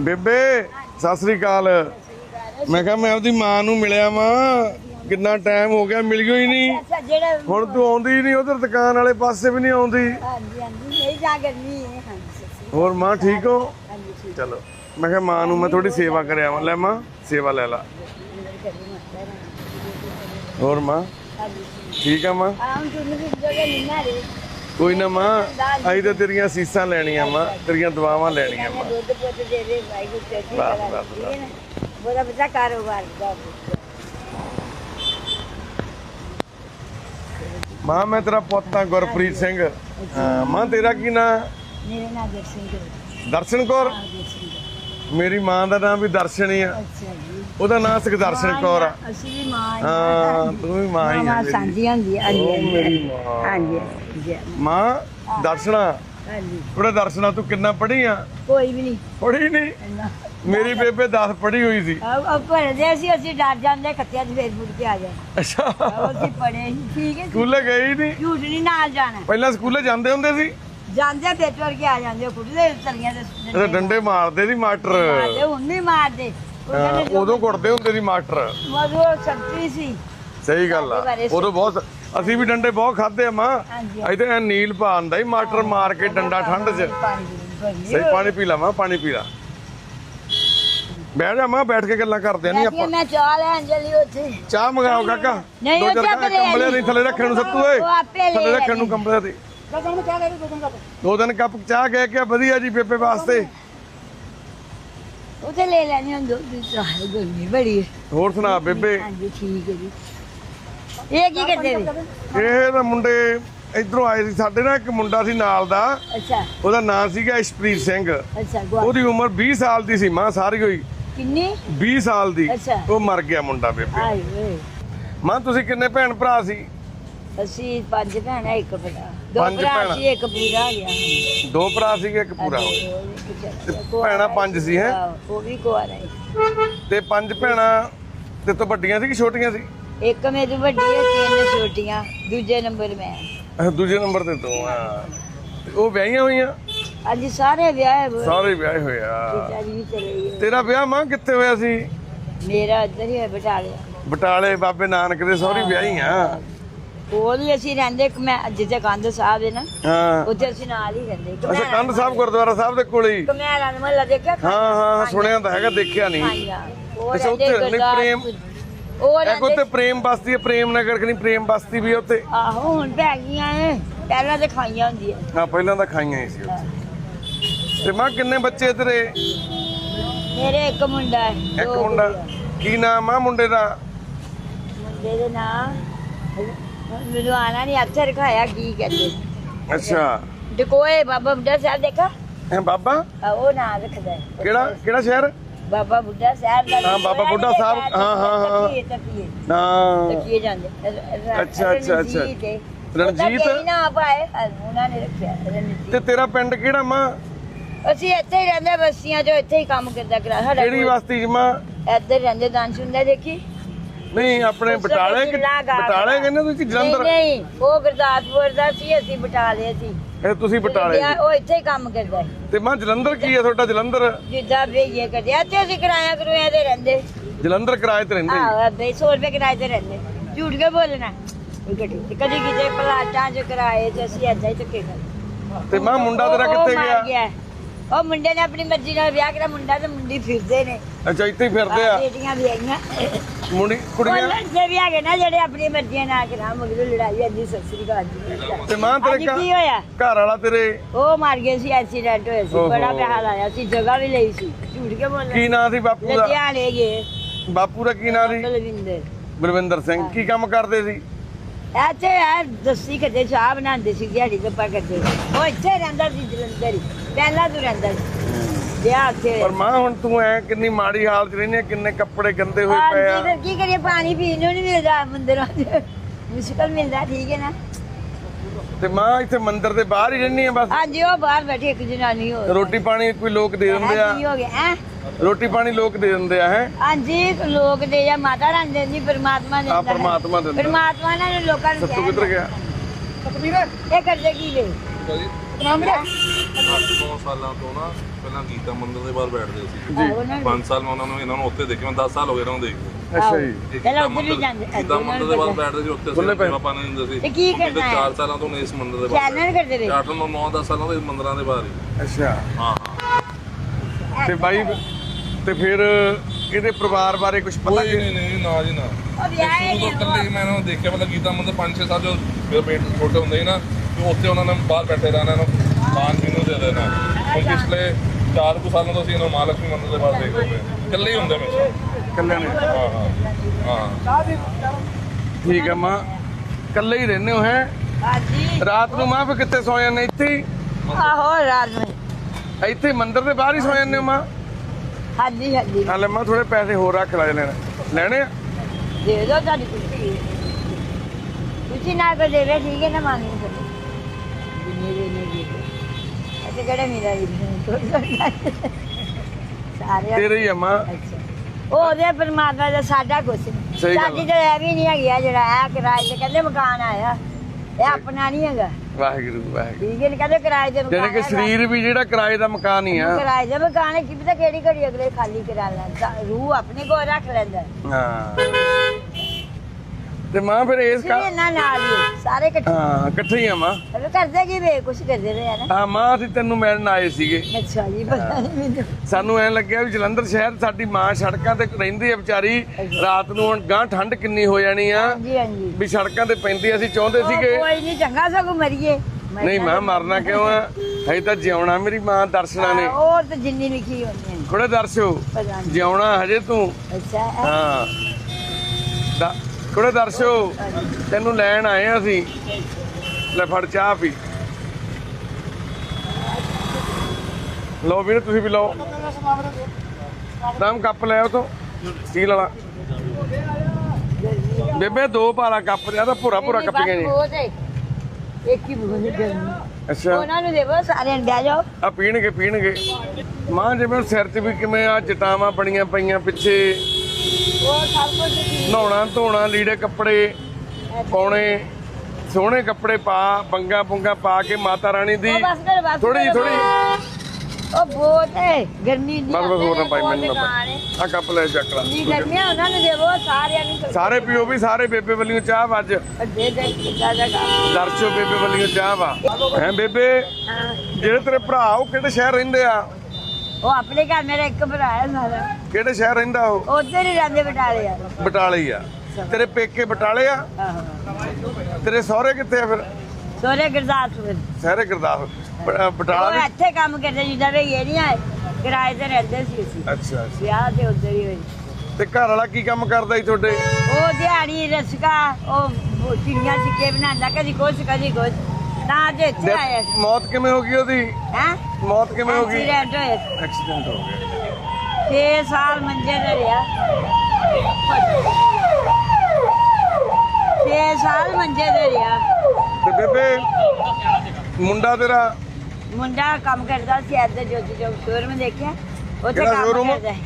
ਬੇਬੇ ਸਤਿ ਸ੍ਰੀ ਅਕਾਲ। ਮੈਂ ਕਿਹਾ ਮੈਂ ਆਪਦੀ ਮਾਂ ਨੂੰ ਮਿਲਿਆ ਵਾਂ। ਕਿੰਨਾ ਟਾਈਮ ਹੋ ਗਿਆ ਮਿਲ ਹੀ ਨਹੀਂ ਹੁਣ ਤੂੰ ਆਉਂਦੀ ਹੀ ਨਹੀਂ ਉਧਰ ਦੁਕਾਨ ਵਾਲੇ ਪਾਸੇ ਵੀ ਨਹੀਂ ਆਉਂਦੀ। ਹਾਂਜੀ ਹਾਂਜੀ ਨਹੀਂ ਜਾ ਕਰਨੀ ਹੈ ਹਾਂਜੀ ਸੱਚੀ ਹੋਰ ਮਾਂ ਠੀਕ ਹੋ? ਚਲੋ। ਮੈਂ ਕਿਹਾ ਮਾਂ ਨੂੰ ਮੈਂ ਥੋੜੀ ਸੇਵਾ ਕਰਿਆ ਵਾਂ। ਲੈ ਮਾਂ ਸੇਵਾ ਲੈ ਲਾ। ਹੋਰ ਮਾਂ? ਠੀਕ ਆ ਮਾਂ? ਆਮ ਤੁਹਾਨੂੰ ਵੀ ਜਗ੍ਹਾ ਨਹੀਂ ਨਾ ਰੇ ਕੋਈ ਨਾ ਮਾਂ ਅਸੀਂ ਤਾਂ ਤੇਰੀਆਂ ਸੀਸਾਂ ਲੈਣੀਆਂ ਮਾਂ ਤੇਰੀਆਂ ਦੁਆਵਾਂ ਲੈਣੀਆਂ ਮਾਂ। ਦੁੱਧ ਪੁੱਤ ਦੇ ਦੇ ਬੜਾ ਕਾਰੋਬਾਰ ਦਾ ਮਾਂ ਮੈਂ ਤੇਰਾ ਪੁੱਤ ਆ ਗੁਰਪ੍ਰੀਤ ਸਿੰਘ। ਮਾਂ ਤੇਰਾ ਕੀ ਨਾਂ? ਮੇਰੇ ਨਾਲ ਦਰਸ਼ਨ ਕਰੋ ਦਰਸ਼ਨ ਕੌਰ? ਮੇਰੀ ਮਾਂ ਦਾ ਨਾਮ ਵੀ ਦਰਸ਼ਨ ਹੀ ਆ। ਅੱਛਾ ਜੀ। ਉਹਦਾ ਨਾਮ ਸੁਖਦਰਸ਼ਨ ਕੌਰ ਆ। ਅਸੀਂ ਵੀ ਮਾਂ ਹੀ ਤੂੰ ਵੀ ਮਾਂ ਹੀ ਆ। ਸਾਂਝੀ ਹੁੰਦੀ ਹੈ ਹਾਂਜੀ ਮੇਰੀ ਮਾਂ। ਹਾਂਜੀ ਮਾਂ ਦਰਸ਼ਨਾ। ਹਾਂਜੀ। ਉਹਦਾ ਦਰਸ਼ਨਾ ਤੂੰ ਕਿੰਨਾ ਪੜ੍ਹੀ ਆ ਕੋਈ ਵੀ ਨਹੀਂ। ਪੜ੍ਹੀ ਨਹੀਂ? ਮੇਰੀ ਬੇਬੇ 10 ਪੜ੍ਹੀ ਹੋਈ ਸੀ। ਆ ਭਰਦੇ ਸੀ ਅਸੀਂ ਡਰ ਜਾਂਦੇ ਖੱਤਿਆਂ ਦੀ ਫੇਰ ਮੁੜ ਕੇ ਆ ਜਾਏ ਅੱਛਾ। ਅਸੀਂ ਪੜੇ ਸੀ ਠੀਕ ਹੈ। ਸਕੂਲੇ ਗਈ ਨਹੀਂ? ਝੂਠ ਨਹੀਂ ਨਾਲ ਜਾਣਾ। ਪਹਿਲਾਂ ਸਕੂਲੇ ਜਾਂਦੇ ਹੁੰਦੇ ਸੀ? ਜਾਂਦੇ ਵਿੱਚ ਵਰ ਕੇ ਆ ਜਾਂਦੇ ਕੁੱਟਦੇ ਤਲੀਆਂ ਦੇ ਡੰਡੇ ਮਾਰਦੇ। ਸੀ ਮਾਸਟਰ। ਮਾਰਦੇ ਹੁਣ ਨਹੀਂ ਮਾਰਦੇ। ਉਦੋਂ ਕੁੱਟਦੇ ਹੁੰਦੇ ਸੀ ਮਾਸਟਰ। ਮਜ਼ੋ ਸੰਤਰੀ ਸੀ। ਸਹੀ ਗੱਲ ਆ। ਉਦੋਂ ਬਹੁਤ ਅਸੀਂ ਵੀ ਡੰਡੇ ਬਹੁਤ ਖਾਦੇ ਆ ਮਾਂ। ਇੱਥੇ ਐਂ ਨੀਲ ਪਾਉਂਦਾ ਸੀ ਮਾਸਟਰ ਮਾਰ ਕੇ ਡੰਡਾ ਠੰਡ 'ਚ। ਦੀ ਸਹੀ ਪਾਣੀ ਪੀ ਲਾ ਮਾਂ ਪਾਣੀ ਪੀ ਲਾ। ਬਹਿ ਜਾ ਮਾਂ ਬੈਠ ਕੇ ਗੱਲਾਂ ਕਰਦੇ ਨਹੀਂ ਕਿਹਾ ਆਪਾਂ। ਮੈਂ ਚਾਹ ਲੈਣ ਚੱਲੀ ਉੱਥੇ। ਚਾਹ ਮੰਗਾਓ ਕਾਕਾ। ਨਹੀਂ, ਦੋ ਉਹ ਕੰਬਲੇ। ਨਹੀਂ ਥੱਲੇ ਰੱਖਣ ਨੂੰ ਸੱਤੂ ਉਹ ਲੈ ਥੱਲੇ ਰੱਖਣ ਨੂੰ। ਕੰਬਲੇ ਤੇ ਦੋ। ਦਿਨ ਦੋ ਕੱਪ ਚਾਹ ਗਏ ਕਿ ਵਧੀਆ ਜੀ ਬੇਬੇ ਵਾਸਤੇ। ਉੱਥੇ ਲੈ ਲੈਣੀ ਹੁਣ ਦੁੱਧ ਦੀ ਚਾਹ ਗਰਮੀ ਬੜੀ ਹੈ। ਹੋਰ ਸੁਣਾ ਬੇਬੇ? ਹਾਂਜੀ ਠੀਕ ਹੈ ਜੀ। ਇਹ ਕੀ ਕਰਦੇ ਨੇ ਇਹ ਤਾਂ ਮੁੰਡੇ ਇਧਰੋਂ ਆਏ ਸੀ। ਸਾਡੇ ਨਾਲ ਇੱਕ ਮੁੰਡਾ ਸੀ ਨਾਲ ਦਾ। ਅੱਛਾ। ਉਹਦਾ ਨਾਂ ਸੀਗਾ ਇਸ਼ਪ੍ਰੀਤ ਸਿੰਘ। ਅੱਛਾ ਉਹਦੀ ਉਮਰ 20 ਸਾਲ ਦੀ ਸੀ ਮਾਂ ਸਾਰੀ ਹੋਈ। ਕਿੰਨੀ? 20 ਸਾਲ ਦੀ। ਉਹ ਮਰ ਗਿਆ ਮੁੰਡਾ ਬੇਬੇ। ਆਏ ਓਏ ਮਾਂ ਤੁਸੀਂ ਕਿੰਨੇ ਭੈਣ ਭਰਾ ਸੀ? ਅਸੀਂ ਪੰਜ ਭੈਣਾਂ ਇੱਕ ਭਰਾ। ਦੋ ਭਰਾ। ਸੀ ਇੱਕ ਪੂਰਾ ਗਿਆ। ਦੋ ਭਰਾ ਸੀਗੇ ਇੱਕ ਪੂਰਾ ਹੋ ਗਿਆ। ਭੈਣਾਂ ਪੰਜ ਸੀ, ਹੈਂ? ਉਹ ਵੀ ਕੁਆਰਾ ਤੇ ਪੰਜ ਭੈਣਾਂ ਤੇ ਤੋਂ ਵੱਡੀਆਂ ਸੀ ਕਿ ਛੋਟੀਆਂ ਸੀ? ਇੱਕ ਮੇਰੀ ਵੱਡੀ ਹੈ ਤਿੰਨ ਛੋਟੀਆਂ ਦੂਜੇ ਨੰਬਰ ਮੈਂ। ਅਹ ਦੂਜੇ ਨੰਬਰ ਤੇ ਤੂੰ ਆ ਤੇ ਉਹ ਵਿਆਹੀਆਂ ਹੋਈਆਂ? ਅੱਜ ਸਾਰੇ ਵਿਆਹ ਹੋਏ। ਸਾਰੇ ਵਿਆਹੇ ਹੋਏ ਆ ਪਿਤਾ ਜੀ ਵੀ ਚਲੇ ਗਏ ਤੇਰਾ ਵਿਆਹ ਮਾਂ ਕਿੱਥੇ ਹੋਇਆ ਸੀ? ਮੇਰਾ ਇੱਧਰ ਹੀ ਹੈ ਬਟਾਲੇ। ਬਟਾਲੇ ਬਾਬੇ ਨਾਨਕ ਦੇ ਸਹੁਰੀ ਵਿਆਹੀ ਆ ਕੋਲ ਹੀ ਅਸੀਂ ਰਹਿੰਦੇ ਇੱਕ ਮੈਂ ਜਿੱਥੇ ਕੰਧ ਸਾਹਿਬ ਹੈ ਨਾ ਹਾਂ। ਉੱਥੇ ਅਸੀਂ ਨਾਲ ਹੀ ਰਹਿੰਦੇ। ਅੱਛਾ ਕੰਧ ਸਾਹਿਬ ਗੁਰਦੁਆਰਾ ਸਾਹਿਬ ਦੇ ਕੋਲੇ ਹੀ? ਕਮੈਰਾਂ ਨੂੰ ਮਹੱਲਾ ਦੇਖਿਆ ਹਾਂ ਹਾਂ ਸੁਣਿਆ ਤਾਂ ਹੈਗਾ ਦੇਖਿਆ ਨਹੀਂ। ਉਹ ਅੱਛਾ, ਉੱਥੇ ਨਹੀਂ ਪ੍ਰੇਮ-। ਉਹ ਇੱਕ ਉੱਤੇ ਪ੍ਰੇਮ ਬਸਤੀ ਹੈ ਪ੍ਰੇਮ ਨਗਰ ਕਨੀ ਪ੍ਰੇਮ ਬਸਤੀ ਵੀ ਉੱਤੇ। ਆਹੋ ਹੁਣ ਪੈ ਗਈਆਂ ਏ ਪਹਿਲਾਂ ਤੇ ਖਾਈਆਂ ਹੁੰਦੀਆਂ। ਹਾਂ ਪਹਿਲਾਂ ਤਾਂ ਖਾਈਆਂ ਹੀ ਸੀ ਉੱਥੇ। ਤੇ ਮਾਂ ਕਿੰਨੇ ਬੱਚੇ ਤੇਰੇ? ਮੇਰੇ ਇੱਕ ਮੁੰਡਾ ਹੈ ਇੱਕ ਦੋ ਮੁੰਡਾ। ਕੁੜੀਆਂ। ਕੀ ਨਾਮ ਆ ਮੁੰਡੇ ਦਾ? ਮੁੰਡੇ ਦੇ ਨਾਂ ਮੈਨੂੰ ਆਣਾ ਨਹੀਂ ਅੱਛਾ ਰਖਾਇਆ ਕੀ ਕਹਿੰਦੇ। ਅੱਛਾ। ਡਕੋਏ ਬਾਬਾ ਬੁੱਢਾ ਸਾਹਿਬ ਦੇਖਾ? ਹੈ ਬਾਬਾ? ਆ, ਉਹ ਨਾਂ ਰੱਖਦਾ ਹੈ। ਕਿਹੜਾ ਕਿਹੜਾ ਸ਼ਹਿਰ? ਬਾਬਾ ਬੁੱਢਾ ਸਾਹਿਬ ਦਾ ਹਾਂ, ਬਾਬਾ ਬੁੱਢਾ ਸਾਹਿਬ, ਹਾਂ, ਹਾਂ, ਹਾਂ। ਤਕੀਏ ਤਕੀਏ। ਨਾ ਤਕੀਏ ਜਾਂਦੇ। ਅੱਛਾ, ਅੱਛਾ, ਅੱਛਾ। ਰਣਜੀਤ ਨਾਂ ਪਾਏ ਉਹਨਾਂ ਨੇ ਰੱਖਿਆ ਰਣਜੀਤ। ਤੇ ਤੇਰਾ ਪਿੰਡ ਕਿਹੜਾ ਮਾਂ? ਅਸੀਂ ਇੱਥੇ ਹੀ ਰਹਿੰਦੇ ਬਸਤੀਆਂ 'ਚ ਇੱਥੇ ਹੀ ਕੰਮ ਕਰਦਾ ਕਰਾ ਸਾਡਾ ਕਿਹੜੀ ਬਸਤੀ ਚ ਮਾਂ? ਇੱਧਰ ਰਹਿੰਦੇ ਦਾਨਸ਼ ਹੁੰਦਾ ਦੇਖੀ। ਨਹੀਂ ਆਪਣੇ ਬਟਾਲੇ ਬਟਾਲੇ ਕਹਿੰਦੇ ਤੁਸੀਂ ਜਲੰਧਰ ਨਹੀਂ ਉਹ ਗੁਰਦਾਸਪੁਰ ਦਾ ਸੀ ਅਸੀਂ ਬਟਾਲੇ ਸੀ। ਇਹ ਤੁਸੀਂ ਬਟਾਲੇ ਵਿਆਹ- ਉਹ ਇੱਥੇ ਹੀ ਕੰਮ ਕਰਦਾ ਸੀ। ਤੇ ਮਾਂ ਜਲੰਧਰ ਕੀ ਹੈ ਤੁਹਾਡਾ? ਜਲੰਧਰ? ਜਿੱਦਾਂ ਭਈਏ ਕਰਦੇ ਆ ਤੇ ਅਸੀਂ ਕਿਰਾਇਆ ਕਰੂਆ ਤੇ ਰਹਿੰਦੇ। ਜਲੰਧਰ ਕਿਰਾਏ ਤੇ ਰਹਿੰਦੇ ਆਹ ਬਈ 100 ਰੁਪਏ ਕਿਰਾਏ ਤੇ ਰਹਿੰਦੇ। ਝੂਠ ਕੇ ਬੋਲਣਾ? ਕੋਈ ਗੱਡੀ ਤੇ ਕਦੀ ਕਿਤੇ ਪਲਾਟਾਂ 'ਚ ਕਿਰਾਏ ਤੇ ਅਸੀਂ ਏਦਾਂ ਹੀ ਧੱਕੇ ਕਰਦੇ ਤੇ ਮਾਂ ਮੁੰਡਾ ਤੇਰਾ ਉਹ- ਉਹ ਕਿੱਥੇ ਮਰ ਗਿਆ। ਉਹ ਮੁੰਡੇ ਨੇ ਆਪਣੀ ਮਰਜ਼ੀ ਨਾਲ ਵਿਆਹ ਕਰਾ ਮੁੰਡਾ ਤੇ ਮੁੰਡੀ ਫਿਰਦੇ ਨੇ। ਅੱਛਾ ਇੱਥੇ ਹੀ ਫਿਰਦੇ ਆ? ਬੇਟੀਆਂ ਵੀ ਆਈਆਂ। ਮੁੰਡੀ ਉਹ ਕੁੜੀਆਂ ਲੜਦੇ ਵੀ ਹੈਗੇ ਨਾ ਜਿਹੜੇ ਆਪਣੀ ਮਰਜ਼ੀ ਨਾਲ ਕਰਾ ਮਗਰੋਂ ਲੜਾਈ ਅੱਜੀ ਸੱਸਰੀ ਘਰ ਦੀ ਤੇ ਮਾਂ ਤੇਰੇ ਅੱਜ ਘਰ ਕੀ ਹੋਇਆ? ਘਰ ਵਾਲਾ ਤੇਰੇ? ਉਹ ਮਰ ਗਏ ਸੀ ਐਕਸੀਡੈਂਟ ਹੋਇਆ ਸੀ ਓਹੋ। ਬੜਾ ਪੈਸਾ ਲਾਇਆ ਸੀ ਜਗ੍ਹਾ ਵੀ ਲਈ ਸੀ ਝੂਠ ਕੇ ਬੋਲਣਾ? ਕੀ ਨਾਂ ਸੀ ਬਾਪੂ ਦਾ? ਲੁਧਿਆਣੇ ਗਏ। ਬਾਪੂ ਦਾ ਕੀ ਨਾਂ ਸੀ? ਬਲਵਿੰਦਰ ਬਲਵਿੰਦਰ ਸਿੰਘ। ਕੀ ਕੰਮ ਕਰਦੇ ਸੀ? ਇੱਥੇ ਯਾਰ ਦੱਸੀ ਕਦੇ ਚਾਹ ਬਣਾਉਂਦੇ ਸੀ ਦਿਹਾੜੀ ਦੱਪਾ ਕਰਦੇ ਉਹ ਇੱਥੇ ਰਹਿੰਦਾ ਸੀ ਜਲੰਧਰ ਹੀ ਪਹਿਲਾਂ ਤੋਂ ਰਹਿੰਦਾ ਸੀ। ਵਿਆਹ ਇੱਥੇ ਪਰ ਮਾਂ ਹੁਣ ਤੂੰ ਐ ਕਿੰਨੀ ਮਾੜੀ ਹਾਲਤ ਰਹਿੰਦੀ ਕਿੰਨੇ ਕੱਪੜੇ ਗੰਦੇ ਹੋਏ ਪਏ ਆ। ਕੀ ਕਰੀਏ ਪਾਣੀ ਪੀਣ ਨੂੰ ਨਹੀਂ ਮਿਲਦਾ ਮੰਦਿਰਾਂ 'ਚ। ਮੁਸ਼ਕਲ ਮਿਲਦਾ ਠੀਕ ਹੈ ਨਾ? ਤੇ ਮਾਂ ਇੱਥੇ ਮੰਦਿਰ ਦੇ ਬਾਹਰ ਹੀ ਰਹਿੰਦੀ ਆ ਬਸ। ਹਾਂਜੀ ਉਹ ਬਾਹਰ ਬੈਠੀ ਇੱਕ ਜਨਾਨੀ ਹੋਰ ਰੋਟੀ ਪਾਣੀ ਕੋਈ ਲੋਕ ਦੇ ਦਿੰਦੇ ਆ। ਕੀ ਹੋ ਗਿਆ ਹੈਂ? ਰੋਟੀ ਪਾਣੀ ਲੋਕ ਦੇ ਦਿੰਦੇ ਆ ਹੈ? ਹਾਂਜੀ ਲੋਕ ਦੇ ਜਾਂ ਮਾਤਾ ਰਾਣੀ ਦਿੰਦੀ ਪਰਮਾਤਮਾ ਆ ਦਿੰਦਾ ਹੈ। ਪਰਮਾਤਮਾ ਦਿੰਦਾ ਪਰਮਾਤਮਾ ਨੇ ਲੋਕਾਂ ਨੂੰ ਸੱਤੂ ਕਿੱਧਰ ਗਿਆ? ਇਹ ਕਰਦੇ ਕੀ ਵੇ ਨਾਮ 8-9 ਸਾਲਾਂ ਤੋਂ ਨਾ ਪਹਿਲਾਂ ਗੀਤਾ ਮੰਦਿਰ ਦੇ ਬਾਹਰ ਬੈਠਦੇ ਸੀ। ਜੀ। ਉਹਨਾਂ ਨੂੰ 5 ਸਾਲ ਮੈਂ ਉਹਨਾਂ ਨੂੰ ਇਹਨਾਂ ਨੂੰ ਉੱਥੇ ਦੇਖਿਆ। ਮੈਂ 10 ਸਾਲ ਹੋ ਗਏ ਇਹਨਾਂ ਨੂੰ ਦੇਖਦੇ। ਅੱਛਾ ਜੀ। ਇਹ ਪਹਿਲਾਂ ਗੀਤਾ ਉੱਧਰ ਮੰਦਿਰ ਜਾਂਦੇ ਗੀਤਾ ਮੰਦਿਰ ਦੇ ਬਾਹਰ ਬੈਠਦੇ ਸੀ ਉੱਥੇ ਖੁੱਲ੍ਹੇ ਪਏ। ਸੇਵਾ ਪਾਣੀ ਦਿੰਦੇ ਸੀ। ਤੇ ਕੀ ਕਰਨਾ ਹੈ? 4 ਸਾਲਾਂ ਤੋਂ ਨੇ ਇਸ ਮੰਦਿਰ ਦੇ ਬਾਹਰ। ਚੈਨਲ ਕਰਦੇ ਰਹੇ? 8 9 9 10 ਸਾਲਾਂ ਤੋਂ ਇਸ ਮੰਦਿਰਾਂ ਦੇ ਬਾਹਰ ਹੀ। ਅੱਛਾ। ਹਾਂ ਹਾਂ। ਤੇ ਬਾਈ ਤੇ ਫਿਰ ਇਹਦੇ ਪਰਿਵਾਰ ਬਾਰੇ ਕੁਝ ਪਤਾ ਕੋਈ ਨਹੀਂ ਨਹੀਂ ਨਾ ਜੀ ਨਾ। ਉਹ ਵਿਆਹੇ ਸ਼ੁਰੂ ਨਹੀਂ ਤੋਂ ਇਕੱਲੇ ਹੀ ਮੈਂ ਇਹਨਾਂ ਨੂੰ ਦੇਖਿਆ ਮਤਲਬ ਗੀਤਾ ਮੰਦਿਰ 5-6 ਸਾਲ ਜੋ ਮੇਰੇ ਬੇਟ ਛੋਟੇ ਹੁੰਦੇ ਸੀ ਨਾ ਤੇ ਉੱਥੇ ਉਹਨਾਂ ਨੇ ਬਾਹਰ ਬੈਠੇ ਰਹਿਣਾ ਇਹਨਾਂ ਨੂੰ ਖਾਣ ਪੀਣ ਨੂੰ ਦੇ ਦੇਣਾ। ਹੁਣ ਪਿਛਲੇ 4 ਕੁ ਸਾਲਾਂ ਤੋਂ ਅਸੀਂ ਇਹਨਾਂ ਮਹਾਲక్ష్ਮੀ ਮੰਦਿਰ ਦੇ ਬਾਹਰ ਦੇਖਦੇ ਪਏ ਇਕੱਲੇ ਹੀ ਹੁੰਦੇ ਹਮੇਸ਼ਾ। ਇਕੱਲੇ ਨੇ? ਹਾਂ ਹਾਂ ਹਾਂ। ਠੀਕ ਹੈ ਮਾਂ। ਇਕੱਲੇ ਹੀ ਰਹਿੰਦੇ ਹੋ ਹੈ? ਹਾਂਜੀ। ਰਾਤ ਨੂੰ ਮਾਂ ਫਿਰ ਕਿੱਥੇ ਸੌ ਜਾਂਦੇ? ਇੱਥੇ ਹੀ? ਆਹੋ ਰਾਤ ਨੂੰ। ਇੱਥੇ ਮੰਦਿਰ ਦੇ ਬਾਹਰ ਹੀ ਸੌ ਜਾਂਦੇ ਹੋ ਮਾਂ? ਹਾਂਜੀ ਹਾਂਜੀ। ਹਾਲੇ ਮਾਂ ਥੋੜੇ ਪੈਸੇ ਹੋਰ ਰੱਖ ਲੈ ਲੈਣੇ। ਲੈਣੇ ਆ? ਦੇ ਦੋ ਤੁਹਾਡੀ ਕੁਛ ਕੁਛ ਨਾ ਕੋ ਦੇਵੇ ਠੀਕ ਹੈ ਨਾ ਮੰਗ ਨਹੀਂ ਸਕਦੇ ਜਿੰਨੇ ਦੇ ਨੇ ਦੇ ਅੱਛਾ ਕਿਹੜਾ ਮੇਰਾ ਵੀ ਸਾਰੇ ਤੇਰੇ ਹੀ ਆ ਮਾਂ। ਅੱਛਾ। ਉਹ ਉਹਦੇ ਪਰਮਾਤਮਾ ਦਾ ਸਾਡਾ ਕੁਛ ਨਹੀਂ ਸਹੀ ਗੱਲ ਸਾਡੀ ਤਾਂ ਇਹ ਵੀ ਨਹੀਂ ਹੈਗੀ ਆ ਜਿਹੜਾ ਇਹ ਕਿਰਾਏ ਤੇ ਕਹਿੰਦੇ ਮਕਾਨ ਆਇਆ। ਇਹ ਆਪਣਾ ਨਹੀਂ ਹੈਗਾ। ਵਾਹਿਗੁਰੂ ਵਾਹਿਗੁਰੂ। ਠੀਕ ਹੈ ਨੀ ਕਹਿੰਦੇ ਕਿਰਾਏ ਤੇ ਮਕਾਨ ਜਾਣੀ ਕਿ ਹੈਗਾ। ਸਰੀਰ ਵੀ ਜਿਹੜਾ ਕਿਰਾਏ ਦਾ ਮਕਾਨ ਹੀ ਆ। ਕਿਰਾਏ ਦੇ ਮਕਾਨ ਹੈ, ਕੀ ਪਤਾ ਕਿਹੜੀ ਘੜੀ ਅਗਲੇ ਖਾਲੀ ਕਰਾ ਲੈਂਦਾ। ਰੂਹ ਆਪਣੇ ਕੋਲ ਰੱਖ ਲੈਂਦਾ। ਹਾਂ। ਤੇ ਮਾਂ ਫਿਰ ਇਸ ਕਾ ਇਹਨਾਂ ਨਾਲ ਹੀ ਸਾਰੇ ਇਕੱਠੇ। ਹਾਂ ਇਕੱਠੇ ਹੀ ਆ ਮਾਂ। ਅਰੇ ਕਰਦੇ ਕੀ ਵੇ ਕੁਛ ਕਰਦੇ ਆ ਨਾ। ਹਾਂ ਮਾਂ ਅਸੀਂ ਤੈਨੂੰ ਮਿਲਣ ਆਏ ਸੀਗੇ। ਅੱਛਾ ਜੀ ਪਤਾ ਨਹੀਂ ਮੈਨੂੰ। ਸਾਨੂੰ ਐ ਲੱਗਿਆ ਵੀ ਜਲੰਧਰ ਸ਼ਹਿਰ ਸਾਡੀ ਮਾਂ ਸੜਕਾਂ ਤੇ ਰਹਿੰਦੀ ਆ ਵਿਚਾਰੀ। ਰਾਤ ਨੂੰ ਹੁਣ ਗਾਂ ਠੰਡ ਕਿੰਨੀ ਹੋ ਜਾਣੀ ਆ। ਹਾਂਜੀ ਹਾਂਜੀ। ਵੀ ਸੜਕਾਂ ਤੇ ਪੈਂਦੀ ਅਸੀਂ ਚਾਹੁੰਦੇ ਸੀਗੇ। ਕੋਈ ਨਹੀਂ ਚੰਗਾ ਸਗੋਂ ਮਰੀਏ। ਨਹੀਂ ਮਾਂ ਮਰਨਾ ਕਿਉਂ ਆ? ਹਜੇ ਤਾਂ ਜਿਉਣਾ ਮੇਰੀ ਮਾਂ ਦਰਸ਼ਨਾਂ ਨੇ। ਉਹ ਤਾਂ ਜਿੰਨੀ ਲਿਖੀ ਹੁੰਦੀ ਹੈ ਥੋੜੇ ਦਰਸ਼ੋ। ਜਿਉਣਾ ਹਜੇ ਤੂੰ। ਅੱਛਾ ਹਾਂ। ਦਾ ਥੋੜੇ ਦਰਸ਼ੋ ਤੈਨੂੰ ਲੈਣ ਆਏ ਆ ਅਸੀਂ। ਲੈ ਫੜ ਚਾਹ ਪੀ। ਲਓ ਵੀਰ ਤੁਸੀਂ ਵੀ ਲਓ। ਨਾਮ ਕੱਪ ਲੈ ਉਹ ਤੋਂ ਸਟੀਲ ਵਾਲਾ ਬੇਬੇ ਦੋ ਪਾਲਾ ਕੱਪ ਜ਼ਿਆਦਾ ਭੁਰਾ ਭੁਰਾ ਨਹੀਂ, ਕੱਪੀਆਂ ਹੈ। ਇੱਕ ਹੀ ਅੱਛਾ। ਉਹਨਾਂ ਨੂੰ ਦੇਵੋ ਨੂੰ ਬਹਿ ਜਾਓ। ਆ ਪੀਣਗੇ ਪੀਣਗੇ। ਮਾਂ ਜਿਵੇਂ ਸਿਰ 'ਚ ਵੀ ਕਿਵੇਂ ਆ ਜਟਾਵਾਂ ਬਣੀਆਂ ਪਈਆਂ ਪਿੱਛੇ। ਉਹ ਸਭ ਕੁਝ ਠੀਕ ਨਹਾਉਣਾ ਧੋਣਾ ਲੀੜੇ ਕੱਪੜੇ ਪਾਉਣੇ ਸੋਹਣੇ ਕੱਪੜੇ ਪਾ ਬੰਗਾ ਪੁੰਗਾ ਪਾ ਕੇ ਮਾਤਾ ਰਾਣੀ ਦੀ। ਉਹ ਬਸ ਕਰ ਬਸ ਥੋੜੀ। ਥੋੜੀ ਉਹ ਬਹੁਤ ਹੈ ਗਰਮੀ ਨਹੀਂ ਬਸ ਬਸ ਹੋਰ ਨਾ ਪਾਈ ਮੈਨੂੰ ਨਾ। ਆ ਕੱਪ ਲੈ ਚੱਕ ਲਾ। ਨਹੀਂ ਗਰਮੀਆਂ ਉਹਨਾਂ ਨੂੰ ਦੇਵੋ ਸਾਰਿਆਂ ਨੂੰ ਸਾਰੇ ਪੀਓ ਵੀ ਸਾਰੇ ਬੇਬੇ ਵੱਲੋਂ ਚਾਹ ਵਾ ਅੱਜ। ਦੇ ਦੇ। ਦਰਸ਼ੋ ਬੇਬੇ ਵੱਲੋਂ ਚਾਹ ਵਾ। ਹੈ ਬੇਬੇ। ਜਿਹੜੇ ਤੇਰੇ ਭਰਾ ਉਹ ਕਿਹੜੇ ਸ਼ਹਿਰ ਰਹਿੰਦੇ ਆ? ਉਹ ਆਪਣੇ ਘਰ ਮੇਰਾ ਇੱਕ ਭਰਾ ਹੈ ਸਾਰਾ। ਕਿਹੜੇ ਸ਼ਹਿਰ ਰਹਿੰਦਾ ਉਹ? ਉਧਰ ਹੀ ਰਹਿੰਦੇ ਬਟਾਲੇ ਆ। ਬਟਾਲੇ ਹੀ ਆ। ਤੇਰੇ ਪੇਕੇ ਬਟਾਲੇ ਆ? ਤੇਰੇ ਸਹੁਰੇ ਕਿੱਥੇ ਆ ਫਿਰ? ਸੋਰੇ ਗੁਰਦਾਸਪੁਰ। ਸਾਰੇ ਗੁਰਦਾਸ ਬ- ਅ, ਬਟਾਲਾ ਉਹ ਇੱਥੇ ਕੰਮ ਕਰਦੇ ਜਿੱਦਾਂ ਵੀ ਇਹ ਨਹੀਂ ਆਏ ਕਿਰਾਏ ਤੇ ਰਹਿੰਦੇ ਸੀ ਅਸੀਂ। ਅੱਛਾ। ਵਿਆਹ ਤੇ ਉਧਰ ਹੀ ਹੋਈ ਤੇ ਘਰ ਵਾਲਾ ਕੀ ਕੰਮ ਕਰਦਾ ਈ ਤੁਹਾਡੇ? ਉਹ ਦਿਹਾੜੀ ਰਸਕਾ ਉਹ ਚਿੜੀਆਂ ਸਿੱਕੇ ਬਣਾਉਂਦਾ ਕਦੀ ਕੁਛ ਕਦੀ ਕੁਛ। ਤਾਂ ਜੇ ਇੱਥੇ ਆਇਆ ਮੌਤ ਕਿਵੇਂ ਹੋ ਗਈ ਉਹਦੀ? ਹੈ? ਮੌਤ ਕਿਵੇਂ ਹੋ ਗਈ? ਐਕਸੀਡੈਂਟ ਹੋਇਆ ਐਕਸੀਡੈਂਟ ਹੋ ਗਿਆ। 6 ਸਾਲ ਮੰਜੇ ਤੇ ਰਿਹਾ 6 ਸਾਲ ਮੰਜੇ ਤੇ ਰਿਹਾ ਤੇ ਬੇਬੇ ਮੁੰਡਾ ਤੇਰਾ? ਮੁੰਡਾ ਕੰਮ ਕਰਦਾ ਸੀ ਇੱਧਰ ਜੋਤੀ ਚੌਕ ਸ਼ੋਰੂਮ ਦੇਖਿਆ। ਉੱਥੇ ਕਿਹੜਾ ਕੰਮ showroom? ਕਰਦਾ ਸੀ।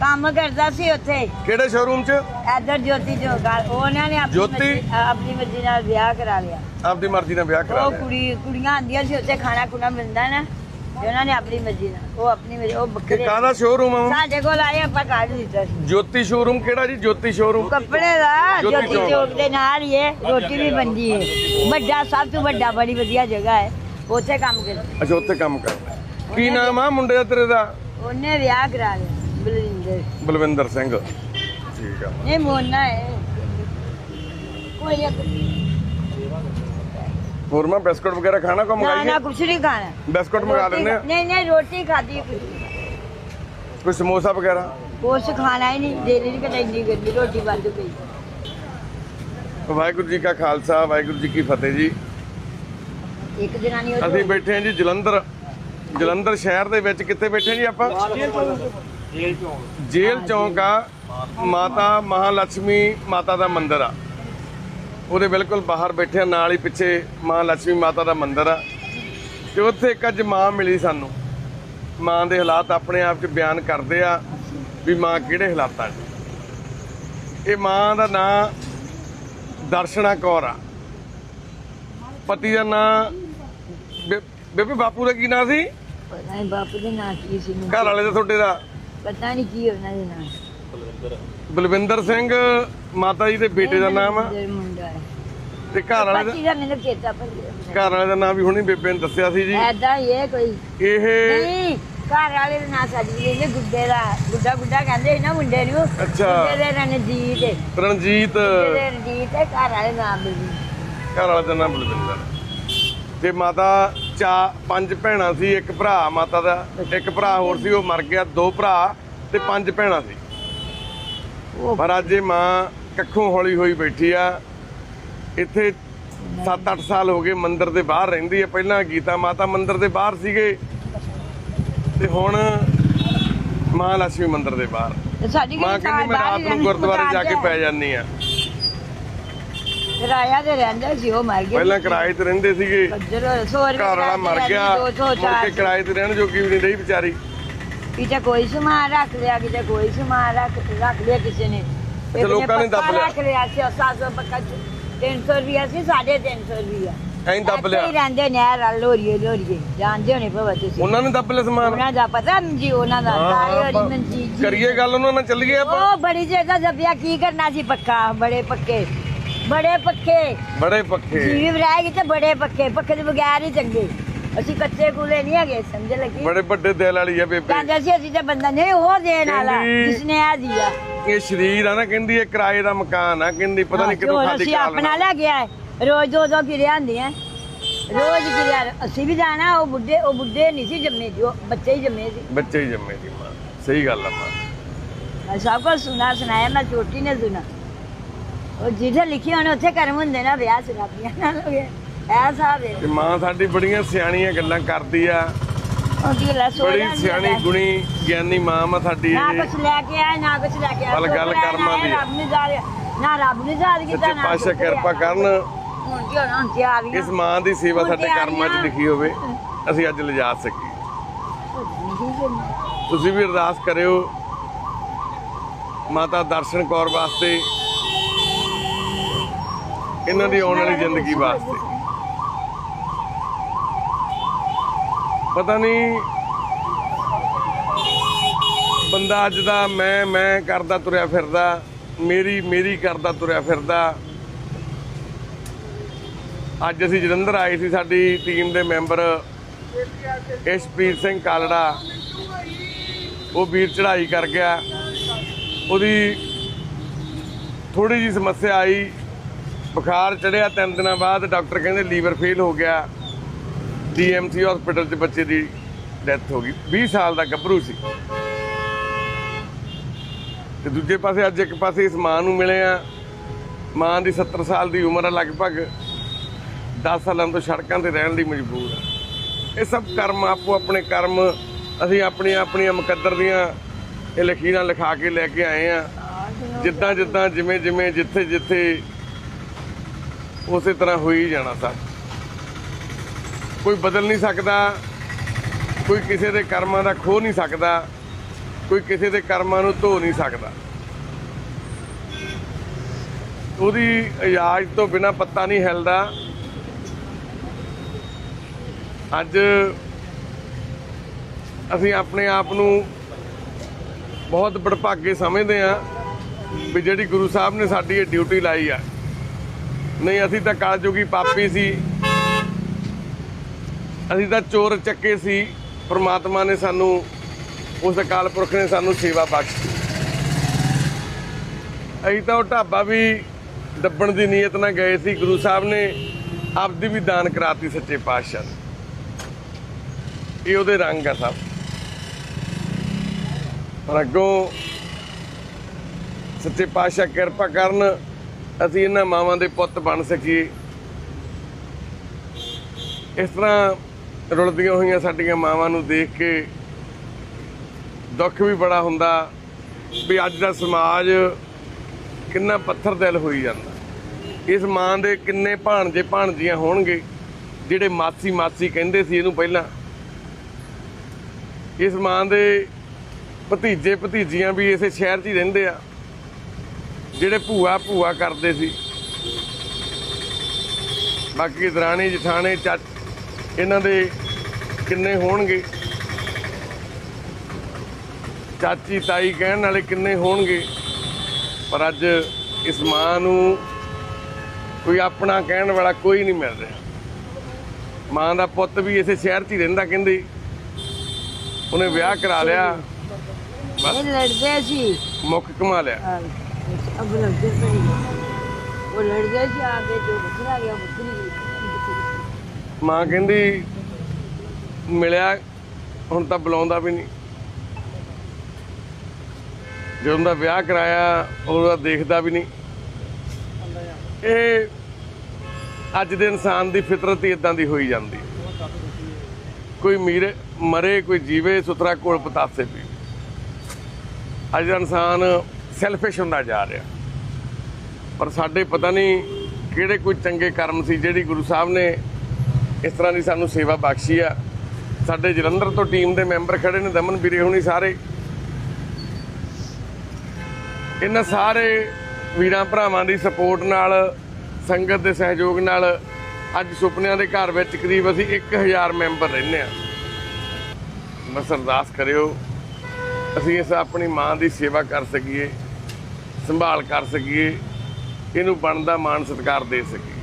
ਕੰਮ ਕਰਦਾ ਸੀ ਉੱਥੇ। ਕਿਹੜੇ ਸ਼ੋਰੂਮ 'ਚ? ਇੱਧਰ ਜੋਤੀ ਚੌਕ ਆ- ਉਹਨਾਂ ਨੇ ਆਪਣੀ ਜੋਤੀ? ਮਰਜ਼ੀ- ਅ, ਆਪਣੀ ਮਰਜ਼ੀ ਨਾਲ ਵਿਆਹ ਕਰਾ ਲਿਆ। ਆਪਦੀ ਮਰਜ਼ੀ ਨਾਲ ਵਿਆਹ ਕਰਾ ਉਹ ਲਿਆ। ਕੁੜੀ ਕੁੜੀਆਂ ਆਂਦੀਆਂ ਸੀ ਉੱਥੇ ਖਾਣਾ ਖੁਣਾ ਮਿਲਦਾ ਨਾ। ਤੇ ਉਹਨਾਂ ਨੇ ਆਪਣੀ ਮਰਜ਼ੀ ਨਾਲ ਉਹ ਆਪਣੀ ਮਰਜ਼ੀ ਉਹ ਕਿ ਬੱਕਰੇ ਕਾਹਦਾ ਸ਼ੋਰੂਮ ਆ ਸਾਡੇ ਕੋਲ ਆਏ ਆਪਾਂ ਕੱਢ ਦਿੱਤਾ ਸੀ? ਜੋਤੀ ਸ਼ੋਰੂਮ ਕਿਹੜਾ ਜੀ? ਜੋਤੀ ਸ਼ੋਰੂਮ ਕੱਪੜੇ ਦਾ ਜੋਤੀ ਜੋਤੀ ਚੌਕ। ਚੌਕ ਦੇ ਨਾਲ ਹੀ ਹੈ ਰੋਟੀ ਵੀ ਬਣਦੀ ਹੈ। ਵੱਡਾ ਸਭ ਤੋਂ ਵੱਡਾ ਬੜੀ ਵਧੀਆ ਜਗ੍ਹਾ ਹੈ। ਉੱਥੇ ਕੰਮ ਕਰਦਾ ਅੱਛਾ ਉੱਥੇ ਕੰਮ ਕਰਦਾ ਕੀ ਨਾਮ ਆ ਮੁੰਡੇ ਦਾ ਤੇਰੇ ਦਾ? ਉਹਨੇ ਵਿਆਹ ਕਰਾ ਲਿਆ ਬਲਵਿੰਦਰ। ਬਲਵਿੰਦਰ ਸਿੰਘ। ਠੀਕ ਆ। ਨਹੀਂ ਮੋਨਾ ਹੈ। ਕੋਈ ਇੱਕ ਹੋਰ ਮੈਂ ਬਿਸਕੁਟ ਵਗੈਰਾ ਖਾਣਾ ਕੋ ਨਾ ਨਾ ਕੁਛ ਨਹੀਂ ਖਾਣਾ। ਬਿਸਕੁਟ ਮੰਗਾ ਰੋਟੀ- ਲੈਂਦੇ ਆ? ਨਹੀਂ ਨਹੀਂ ਰੋਟੀ ਖਾਦੀ ਕੋਈ ਸਮੋਸਾ ਵਗੈਰਾ? ਕੁਛ ਖਾਣਾ ਹੀ ਨਹੀਂ ਦੇਰੀ ਨਹੀਂ ਕਦੇ ਇੰਨੀ ਗਰਮੀ ਰੋਟੀ ਵੱਧ ਪਈ। ਵਾਹਿਗੁਰੂ ਜੀ ਕਾ ਖਾਲਸਾ ਵਾਹਿਗੁਰੂ ਜੀ ਕੀ ਫਤਿਹ ਜੀ। ਇੱਕ ਜਨਾਨੀ ਅਸੀਂ ਉਹ ਬੈਠੇ ਹਾਂ ਜੀ ਜਲੰਧਰ ਜਲੰਧਰ ਸ਼ਹਿਰ ਦੇ ਵਿੱਚ। ਕਿੱਥੇ ਬੈਠੇ ਜੀ ਆਪਾਂ? ਜੇਲ੍ਹ ਚੌਂਕ ਆ। ਮਾਤਾ ਮਹਾਲక్ష్ਮੀ ਮਾਤਾ ਦਾ ਮੰਦਿਰ ਆ। ਉਹਦੇ ਬਿਲਕੁਲ ਬਾਹਰ ਬੈਠੇ ਆ ਨਾਲ ਹੀ ਪਿੱਛੇ ਮਹਾਲక్ష్ਮੀ ਮਾਤਾ ਦਾ ਮੰਦਿਰ ਆ। ਤੇ ਉੱਥੇ ਇੱਕ ਅੱਜ ਮਾਂ ਮਿਲੀ ਸਾਨੂੰ। ਮਾਂ ਦੇ ਹਾਲਾਤ ਆਪਣੇ ਆਪ 'ਚ ਬਿਆਨ ਕਰਦੇ ਆ ਵੀ ਮਾਂ ਕਿਹੜੇ ਹਾਲਾਤਾਂ 'ਚ। ਇਹ ਮਾਂ ਦਾ ਨਾਂ ਦਰਸ਼ਨਾ ਕੌਰ ਆ। ਪਤੀ ਦਾ ਨਾਂ ਬੇਬੇ ਬਾਪੂ ਦਾ ਕੀ ਨਾਂ ਸੀ? ਪਤਾ ਨਹੀਂ ਬਾਪੂ ਦੇ ਨਾਂ ਕੀ ਸੀ ਘਰ ਵਾਲੇ ਦਾ ਤੁਹਾਡੇ ਦਾ? ਪਤਾ ਨਹੀਂ ਕੀ ਉਹਨਾਂ ਦੇ ਨਾਂ ਬਲਵਿੰਦਰ ਸਿੰਘ ਮਾਤਾ ਜੀ ਦੇ ਬੇਟੇ ਦਾ ਨਾਮ ਆ। ਬਲਵਿੰਦਰ ਮੁੰਡਾ ਹੈ। ਤੇ ਘਰ ਵਾਲੇ ਦਾ ਮੈਨੂੰ ਚੇਤਾ ਗਿਆ ਘਰ ਵਾਲੇ ਦਾ ਨਾਮ ਵੀ ਹੁਣੀ ਬੇਬੇ ਨੇ ਦੱਸਿਆ ਸੀ ਜੀ। ਐਦਾਂ ਹੀ ਹੈ ਕੋਈ। ਇਹ ਨਹੀਂ ਘਰ ਵਾਲੇ ਦਾ ਨਾਂ ਸਾਡੀ ਜਿਹਨੇ ਗੁੱਡੇ ਦਾ ਗੁੱਡਾ ਗੁੱਡਾ ਕਹਿੰਦੇ ਸੀ ਨਾ ਮੁੰਡੇ ਨੂੰ। ਅੱਛਾ। ਗੁੱਡੇ ਦੇ ਰਣਜੀਤ ਰਣਜੀਤ। ਦੇ ਰਣਜੀਤ ਹੈ ਘਰ ਵਾਲੇ ਦਾ ਨਾਮ ਬਲਵਿੰਦਰ। ਘਰ ਵਾਲੇ ਦਾ ਨਾਮ ਬਲਵਿੰਦਰ। ਤੇ ਮਾਤਾ ਚਾ ਪੰਜ ਭੈਣਾਂ ਸੀ ਇੱਕ ਭਰਾ ਮਾਤਾ ਦਾ ਇੱਕ ਭਰਾ ਹੋਰ ਸੀ ਉਹ ਮਰ ਗਿਆ ਦੋ ਭਰਾ ਤੇ ਪੰਜ ਭੈਣਾਂ ਸੀ। ਪਰ ਅੱਜ ਇਹ ਮਾਂ ਕੱਖੋਂ ਹੌਲੀ ਹੋਈ ਬੈਠੀ ਆ। ਇੱਥੇ 7-8 ਸਾਲ ਹੋ ਗਏ ਮੰਦਿਰ ਦੇ ਬਾਹਰ ਰਹਿੰਦੀ ਹੈ ਪਹਿਲਾਂ ਗੀਤਾ ਮਾਤਾ ਮੰਦਿਰ ਦੇ ਬਾਹਰ ਸੀਗੇ। ਤੇ ਹੁਣ ਮਾਂ ਲక్ష్ਮੀ ਮੰਦਿਰ ਦੇ ਬਾਹਰ। ਤੇ ਸਾਡੀ ਮਾਂ ਕਹਿੰਦੀ ਮੈਂ ਰਾਤ ਨੂੰ ਗੁਰਦੁਆਰੇ ਜਾ ਕੇ ਪੈ ਜਾਂਦੀ ਆ। ਕਿਰਾਇਆ ਤੇ ਰਹਿੰਦਾ ਸੀ ਉਹ ਮਰ ਗਿਆ ਪਹਿਲਾਂ ਕਿਰਾਏ ਤੇ ਰਹਿੰਦੇ ਸੀਗੇ। ਕੱਜਰ 100 ਰੁਪਏ ਘਰ ਵਾਲਾ ਮਰ ਗਿਆ। 200 ਮੁੜ ਕੇ ਕਿਰਾਏ ਤੇ ਰਹਿਣ ਜੋਗੀ ਵੀ ਨਹੀਂ ਰਹੀ ਵਿਚਾਰੀ। ਕਿਤੇ ਕੋਈ ਸਮਾਨ ਰੱਖ ਲਿਆ ਕਿਤੇ ਕੋਈ ਸਮਾਨ ਰੱਖ ਰੱਖ ਲਿਆ ਕਿਸੇ ਨੇ। ਇੱਕ ਲੋਕਾਂ ਨੇ ਦੱਬ ਪੱਕਾ ਲਿਆ। ਰੱਖ ਲਿਆ ਸੀ 700 ਪੱਕਾ 300 ਰੁਪਿਆ ਸੀ 350 ਰੁਪਿਆ ਐਂ ਦੱਬ ਲਿਆ। ਇੱਥੇ ਰਹਿੰਦੇ ਨਹਿਰ ਆ ਲੋਰੀਏ ਲੋਰੀਏ ਜਾਣਦੇ ਹੋਣੇ ਭਵਾ ਤੁਸੀਂ। ਉਹਨਾਂ ਨੇ ਦੱਬ ਲਿਆ ਸਮਾਨ? ਉਹਨਾਂ ਦਾ ਪਤਾ ਜੀ ਉਹਨਾਂ ਦਾ ਤਾਏ ਹੋਰੀ ਮਨਜੀਤ ਜੀ। ਕਰੀਏ ਗੱਲ ਉਹਨਾਂ ਨਾਲ ਚੱਲੀਏ ਆਪਾਂ? ਉਹ ਬੜੀ ਜਗ੍ਹਾ ਦੱਬਿਆ ਕੀ ਕਰਨਾ ਸੀ ਪੱਕਾ? ਬੜੇ ਪੱਕੇ। ਬੜੇ ਪੱਕੇ। ਬੜੇ ਪੱਖੇ ਜੀਵ ਰਹਿ ਗਏ ਤੇ ਬੜੇ ਪੱਕੇ। ਪੱਕੇ ਦੇ ਬਗੈਰ ਹੀ ਚੰਗੇ। ਅਸੀਂ ਕੱਚੇ ਕੂਲੇ ਨਹੀਂ ਹੈਗੇ ਸਮਝ ਲੱਗੀ? ਬੜੇ ਵੱਡੇ ਦਿਲ ਵਾਲੀ ਆ ਬੇਬੇ। ਕਹਿੰਦੇ ਸੀ ਅਸੀਂ ਤੇ ਬੰਦਾ ਨਹੀਂ ਉਹ ਦੇਣ ਵਾਲਾ ਕਹਿੰਦੀ- ਜਿਸਨੇ ਆ? ਦਿਆ ਇਹ ਸ਼ਰੀਰ ਆ ਨਾ ਕਹਿੰਦੀ ਇਹ ਕਿਰਾਏ ਦਾ ਮਕਾਨ ਆ ਕਹਿੰਦੀ ਪਤਾ ਨਹੀਂ ਕਿਦੋਂ ਖਾਲੀ ਅਸੀਂ ਆਪਣਾ ਲੈ ਗਿਆ ਹੈ। ਰੋਜ਼ ਦੋ ਦੋ ਕਿਰਿਆ ਹੁੰਦੀਆਂ। ਰੋਜ਼ ਕਿਰਿਆ ਅਸੀਂ ਵੀ ਜਾਣਾ ਉਹ ਬੁੱਢੇ ਉਹ ਬੁੱਢੇ ਨਹੀਂ ਸੀ ਜੰਮੇ ਜੋ ਬੱਚੇ ਹੀ ਜੰਮੇ ਸੀ। ਬੱਚੇ ਹੀ ਜੰਮੇ ਦੀ ਮਾਂ। ਸਹੀ ਗੱਲ ਆ ਮਾਂ। ਮੈਂ ਸਭ ਕੁਝ ਸੁਣਾ ਸੁਣਾਇਆ ਮੈਂ ਛੋਟੀ ਨੇ ਸੁਣਾ। ਉਹ ਜਿਹਦੇ ਲਿਖੇ ਹੋਣ ਉੱਥੇ ਕਰਮ ਹੁੰਦੇ ਨਾ ਵਿਆਹ ਸ਼ਰਾਬੀਆਂ ਨਾਲ ਹੋ ਗਏ ਐਸਾ ਵੇ ਤੇ ਮਾਂ ਸਾਡੀ ਬੜੀਆਂ ਸਿਆਣੀਆਂ ਗੱਲਾਂ ਕਰਦੀ ਆ। ਉਹਦੀ ਲੈ ਸੋ ਬੜੀ ਸਿਆਣੀ। ਗੁਣੀ ਗਿਆਨੀ ਮਾਂ ਮਾ ਸਾਡੀ ਨਾ ਕੁਛ ਲੈ ਕੇ ਆਏ ਨਾ ਕੁਛ ਲੈ ਕੇ ਆਏ। ਗੱਲ ਹੈ ਕਰਮਾਂ ਦੀ। ਰੱਬ ਨੇ ਰੱਬ ਨੇ ਜਾਲ ਕੀਤਾ ਨਾ ਹੈ। ਕਿਰਪਾ ਕਰਨ। ਹੁਣ ਜੀ ਹੁਣ ਤੇ ਆ ਗਈਆਂ। ਇਸ ਮਾਂ ਦੀ ਸੇਵਾ ਸਾਡੇ ਆ ਕਰਮਾਂ 'ਚ। ਲਿਖੀ ਹੋਵੇ। ਅਸੀਂ ਅੱਜ ਲਿਜਾ ਸਕੀਏ। ਤੁਸੀਂ ਵੀ ਅਰਦਾਸ ਕਰਿਓ। ਮਾਤਾ ਦਰਸ਼ਨ ਕੌਰ ਵਾਸਤੇ ਇਹਨਾਂ ਦੀ ਆਉਣ ਵਾਲੀ ਜ਼ਿੰਦਗੀ ਵਾਸਤੇ। ਪਤਾ ਨਹੀਂ ਬੰਦਾ ਅੱਜ ਦਾ ਮੈਂ ਮੈਂ ਕਰਦਾ ਤੁਰਿਆ ਫਿਰਦਾ, ਮੇਰੀ ਮੇਰੀ ਕਰਦਾ ਤੁਰਿਆ ਫਿਰਦਾ। ਅੱਜ ਅਸੀਂ ਜਲੰਧਰ ਆਏ ਸੀ, ਸਾਡੀ ਟੀਮ ਦੇ ਮੈਂਬਰ ਇਸ਼ਪੀਰ ਸਿੰਘ ਕਾਲੜਾ। ਉਹ ਵੀਰ ਚੜ੍ਹਾਈ ਕਰ ਗਿਆ। ਉਹਦੀ ਥੋੜੀ ਜੀ ਸਮੱਸਿਆ ਆਈ। ਬੁਖਾਰ ਚੜਿਆ ਤਿੰਨ ਦਿਨਾਂ ਬਾਅਦ, ਡਾਕਟਰ ਕਹਿੰਦੇ ਲੀਵਰ ਫੇਲ ਹੋ ਗਿਆ। ਡੀਐਮਸੀ ਹਸਪੀਟਲ 'ਚ ਬੱਚੇ ਦੀ ਡੈਥ ਹੋ ਗਈ। 20 ਸਾਲ ਦਾ ਗੱਭਰੂ ਸੀ। ਤੇ ਦੂਜੇ ਪਾਸੇ ਅੱਜ ਇੱਕ ਪਾਸੇ ਇਸ ਮਾਂ ਨੂੰ ਮਿਲੇ ਆ। ਮਾਂ ਦੀ 70 ਸਾਲ ਦੀ ਉਮਰ ਆ ਲਗਭਗ। 10 ਸਾਲਾਂ ਤੋਂ ਸੜਕਾਂ ਤੇ ਰਹਿਣ ਲਈ ਮਜਬੂਰ ਆ। ਇਹ ਸਭ ਕਰਮ ਆਪੋ ਆਪਣੇ ਕਰਮ। ਅਸੀਂ ਆਪਣੀਆਂ ਆਪਣੀਆਂ ਮੁਕੱਦਰ ਦੀਆਂ ਇਹ ਲਖੀਰਾਂ ਲਿਖਾ ਕੇ ਲੈ ਕੇ ਆਏ ਆ। ਜਿੱਦਾਂ ਜਿੱਦਾਂ ਜਿਵੇਂ ਜਿਵੇਂ ਜਿੱਥੇ ਜਿੱਥੇ ਉਸੇ ਤਰ੍ਹਾਂ ਹੋਈ ਜਾਣਾ ਸਭ। ਕੋਈ ਬਦਲ ਨਹੀਂ ਸਕਦਾ, ਕੋਈ ਕਿਸੇ ਦੇ ਕਰਮਾਂ ਦਾ ਖੋ ਨਹੀਂ ਸਕਦਾ, ਕੋਈ ਕਿਸੇ ਦੇ ਕਰਮਾਂ ਨੂੰ ਧੋ ਨਹੀਂ ਸਕਦਾ। ਉਹਦੀ ਇਜਾਜ਼ਤ ਤੋਂ ਬਿਨਾ ਪੱਤਾ ਨਹੀਂ ਹਿਲਦਾ। ਅੱਜ ਅਸੀਂ ਆਪਣੇ ਆਪ ਨੂੰ ਬਹੁਤ ਬੜਭਾਗੇ ਸਮਝਦੇ ਆ ਵੀ ਜਿਹੜੀ ਗੁਰੂ ਸਾਹਿਬ ਨੇ ਸਾਡੀ ਇਹ ਡਿਊਟੀ ਲਾਈ ਆ। ਨਹੀਂ, ਅਸੀਂ ਤਾਂ ਕਾਲਜੋਗੀ ਪਾਪੀ ਸੀ। ਅਸੀਂ ਤਾਂ ਚੋਰ ਚੱਕੇ ਸੀ, ਪ੍ਰਮਾਤਮਾ ਨੇ ਸਾਨੂੰ, ਉਸ ਅਕਾਲ ਪੁਰਖ ਨੇ ਸਾਨੂੰ ਸੇਵਾ ਬਖਸ਼ੀ ਅਸੀਂ ਤਾਂ ਉਹ ਢਾਬਾ ਵੀ ਦੱਬਣ ਦੀ ਨੀਅਤ ਨਾਲ ਗਏ ਸੀ, ਗੁਰੂ ਸਾਹਿਬ ਨੇ ਆਪਦੀ ਵੀ ਦਾਨ ਕਰਾਤੀ ਸੱਚੇ ਪਾਤਸ਼ਾਹ ਇਹ ਉਹਦੇ ਰੰਗ ਆ ਸਭ। ਪਰ ਅੱਗੋਂ ਸੱਚੇ ਪਾਤਸ਼ਾਹ ਕਿਰਪਾ ਕਰਨ ਅਸੀਂ ਇਹਨਾਂ ਮਾਵਾਂ ਦੇ ਪੁੱਤ ਬਣ ਸਕੀਏ। ਇਸ ਤਰ੍ਹਾਂ ਰੁਲਦੀਆਂ ਹੋਈਆਂ ਸਾਡੀਆਂ ਮਾਵਾਂ ਨੂੰ ਦੇਖ ਕੇ ਦੁੱਖ ਵੀ ਬੜਾ ਹੁੰਦਾ ਵੀ ਅੱਜ ਦਾ ਸਮਾਜ ਕਿੰਨਾ ਪੱਥਰ ਦਿਲ ਹੋਈ ਜਾਂਦਾ। ਇਸ ਮਾਂ ਦੇ ਕਿੰਨੇ ਭਾਣਜੇ ਭਾਣਜੀਆਂ ਹੋਣਗੇ, ਜਿਹੜੇ ਮਾਸੀ ਮਾਸੀ ਕਹਿੰਦੇ ਸੀ ਇਹਨੂੰ ਪਹਿਲਾਂ। ਇਸ ਮਾਂ ਦੇ ਭਤੀਜੇ ਭਤੀਜੀਆਂ ਵੀ ਇਸੇ ਸ਼ਹਿਰ 'ਚ ਹੀ ਰਹਿੰਦੇ ਆ, ਜਿਹੜੇ ਭੂਆ ਭੂਆ ਕਰਦੇ ਸੀ। ਬਾਕੀ ਦਰਾਣੀ ਜਠਾਣੇ ਚੱਚ ਇਹਨਾਂ ਦੇ ਕਿੰਨੇ ਹੋਣਗੇ? ਚਾਚੀ ਤਾਈ ਕਹਿਣ ਵਾਲੇ ਕਿੰਨੇ ਹੋਣਗੇ? ਪਰ ਅੱਜ ਇਸ ਮਾਂ ਨੂੰ ਕੋਈ ਆਪਣਾ ਕਹਿਣ ਵਾਲਾ ਕੋਈ ਨਹੀਂ ਮਿਲ ਰਿਹਾ। ਮਾਂ ਦਾ ਪੁੱਤ ਵੀ ਇਸੇ ਸ਼ਹਿਰ 'ਚ ਹੀ ਰਹਿੰਦਾ ਕਹਿੰਦੇ। ਉਹਨੇ ਵਿਆਹ ਕਰਾ ਲਿਆ। ਇਹ ਲੜਦੇ ਸੀ। ਮੁੱਖ ਕਮਾ ਲਿਆ। ਅਬ ਲੜਦੇ ਸੀ ਉਹ ਲੜਦੇ ਸੀ ਆਗੇ ਜੋ ਬੁੱਧਰਾ ਗਿਆ ਬੁੱਧਰੀ ਮਾਂ ਕਹਿੰਦੀ, ਮਿਲਿਆ, ਹੁਣ ਤਾਂ ਬੁਲਾਉਂਦਾ ਵੀ ਨਹੀਂ। ਜਦੋਂ ਦਾ ਵਿਆਹ ਕਰਾਇਆ ਉਹਦਾ ਦੇਖਦਾ ਵੀ ਨਹੀਂ। ਇਹ ਅੱਜ ਦੇ ਇਨਸਾਨ ਦੀ ਫਿਤਰਤ ਹੀ ਇਦਾਂ ਦੀ ਹੋਈ ਜਾਂਦੀ। ਕੋਈ ਮੀਰੇ, ਮਰੇ, ਕੋਈ ਜੀਵੇ ਸੁਤਰਾ ਕੋਲ ਪਤਾਸੇ ਵੀ। ਅੱਜ ਦਾ ਇਨਸਾਨ ਸੈਲਫਿਸ਼ ਹੁੰਦਾ ਜਾ ਰਿਹਾ। ਪਰ ਸਾਡੇ ਪਤਾ ਨਹੀਂ ਕਿਹੜੇ ਕੋਈ ਚੰਗੇ ਕਰਮ ਸੀ, ਜਿਹੜੀ ਗੁਰੂ ਸਾਹਿਬ ਨੇ ਇਸ ਤਰ੍ਹਾਂ ਦੀ ਸਾਨੂੰ ਸੇਵਾ ਬਖਸ਼ੀ ਆ। ਸਾਡੇ ਜਲੰਧਰ ਤੋਂ ਟੀਮ ਦੇ ਮੈਂਬਰ ਖੜੇ ਨੇ, ਦਮਨ ਵੀਰੇ ਹੁਣੀ ਸਾਰੇ। ਇਹਨਾਂ ਸਾਰੇ ਵੀਰਾਂ ਭਰਾਵਾਂ ਦੀ ਸਪੋਰਟ ਨਾਲ, ਸੰਗਤ ਦੇ ਸਹਿਯੋਗ ਨਾਲ ਅੱਜ ਸੁਪਨਿਆਂ ਦੇ ਘਰ ਵਿੱਚ ਕਰੀਬ ਅਸੀਂ 1000 ਮੈਂਬਰ ਰਹਿੰਦੇ ਆ। ਬਸ ਅਰਦਾਸ ਕਰਿਓ, ਅਸੀਂ ਇਸ ਆਪਣੀ ਮਾਂ ਦੀ ਸੇਵਾ ਕਰ ਸਕੀਏ, ਸੰਭਾਲ ਕਰ ਸਕੀਏ, ਇਹਨੂੰ ਬਣਦਾ ਮਾਣ ਸਤਿਕਾਰ ਦੇ ਸਕੀਏ।